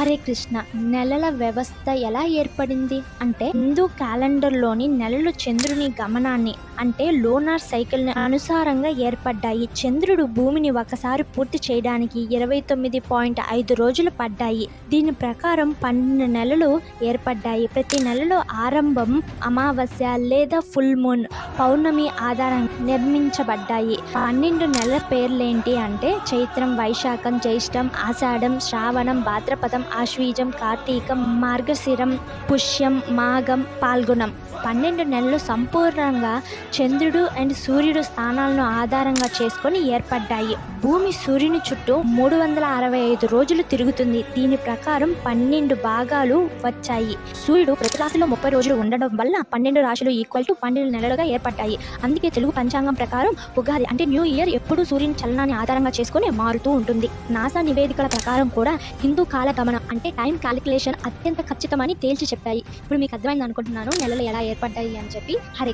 హరే కృష్ణ నెలల వ్యవస్థ ఎలా ఏర్పడింది అంటే హిందూ క్యాలెండర్లోని నెలలు చంద్రుని గమనాన్ని అంటే లోనార్ సైకిల్ని అనుసారంగా ఏర్పడ్డాయి. చంద్రుడు భూమిని ఒకసారి పూర్తి చేయడానికి ఇరవై తొమ్మిది పాయింట్ ఐదు రోజులు పడ్డాయి. దీని ప్రకారం పన్నెండు నెలలు ఏర్పడ్డాయి. ప్రతి నెలలో ఆరంభం అమావాస్య లేదా ఫుల్ మూన్ పౌర్ణమి ఆధారంగా నిర్మించబడ్డాయి. పన్నెండు నెలల పేర్లేంటి అంటే చైత్రం వైశాఖం జ్యేష్టం ఆషాఢం శ్రావణం భాద్రపదం ఆశ్వీజం కార్తీకం మార్గశిరం పుష్యం మాఘం పాల్గొనం. పన్నెండు నెలలు సంపూర్ణంగా చంద్రుడు అండ్ సూర్యుడు స్థానాలను ఆధారంగా చేసుకొని ఏర్పడ్డాయి. భూమి సూర్యుని చుట్టూ మూడు వందల అరవై ఐదు రోజులు తిరుగుతుంది. దీని ప్రకారం పన్నెండు భాగాలు వచ్చాయి. సూర్యుడు ప్రతి రాశిలో ముప్పై రోజులు ఉండడం వల్ల పన్నెండు రాశులు ఈక్వల్ టు పన్నెండు నెలలుగా ఏర్పడ్డాయి. అందుకే తెలుగు పంచాంగం ప్రకారం ఉగాది అంటే న్యూ ఇయర్ ఎప్పుడూ సూర్యుని చలనాన్ని ఆధారంగా చేసుకొని మారుతూ ఉంటుంది. నాసా నివేదికల ప్రకారం కూడా హిందూ కాలగమనం అంటే టైం క్యాలిక్యులేషన్ అత్యంత ఖచ్చితమని తేల్చి చెప్పాయి. ఇప్పుడు మీకు అర్థమైంది అనుకుంటున్నాను. నెలలు ఎలా ఏర్పడ్డాయి అని చెప్పి హరే